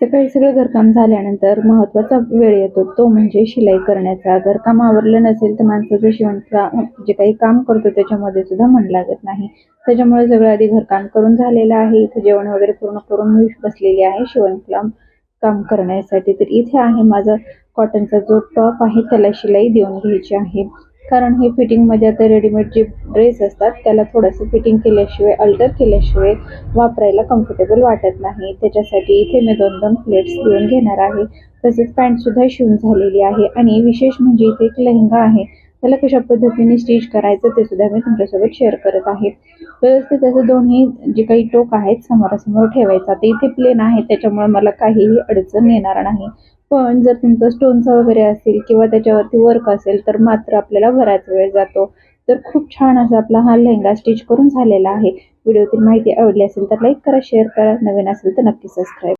सकाळी सगळं घरकाम झाल्यानंतर महत्त्वाचा वेळ येतो तो म्हणजे शिलाई करण्याचा. घरकाम आवरलं नसेल तर माणसाचं शिवणकाम जे काही काम करतो त्याच्यामध्ये सुद्धा मन लागत नाही. त्याच्यामुळे सगळं आधी घरकाम करून झालेलं आहे. इथं जेवण वगैरे पूर्ण करून मी बसलेली आहे शिवणकाम काम करण्यासाठी. तर इथे आहे माझा कॉटनचा जो टॉप आहे त्याला शिलाई देऊन घ्यायची आहे. कारण हे फिटिंगमध्ये आता रेडीमेड जे ड्रेस असतात त्याला थोडंसं फिटिंग केल्याशिवाय अल्टर केल्याशिवाय वापरायला कम्फर्टेबल वाटत नाही. त्याच्यासाठी इथे मी दोन दोन प्लेट्स देऊन घेणार आहे. तसेच पॅन्टसुद्धा शिवून झालेली आहे. आणि विशेष म्हणजे इथे एक लेहंगा आहे. त्याला कशा पद्धतीने स्टिच करायचं ते सुद्धा मी तुमच्यासोबत शेअर करत आहे. व्यवस्थित असं दोन्ही जे काही टोक आहेत समोरासमोर ठेवायचं. आता इथे प्लेन आहे त्याच्यामुळे मला काहीही अडचण येणार नाही. पण जर तुमचं स्टोनचा वगैरे असेल किंवा त्याच्यावरती वर्क असेल तर मात्र आपल्याला बराच वेळ जातो. तर खूप छान असा आपला हा लेहंगा स्टिच करून झालेला आहे. व्हिडिओतील माहिती आवडली असेल तर लाईक करा शेअर करा. नवीन असेल तर नक्की सबस्क्राईब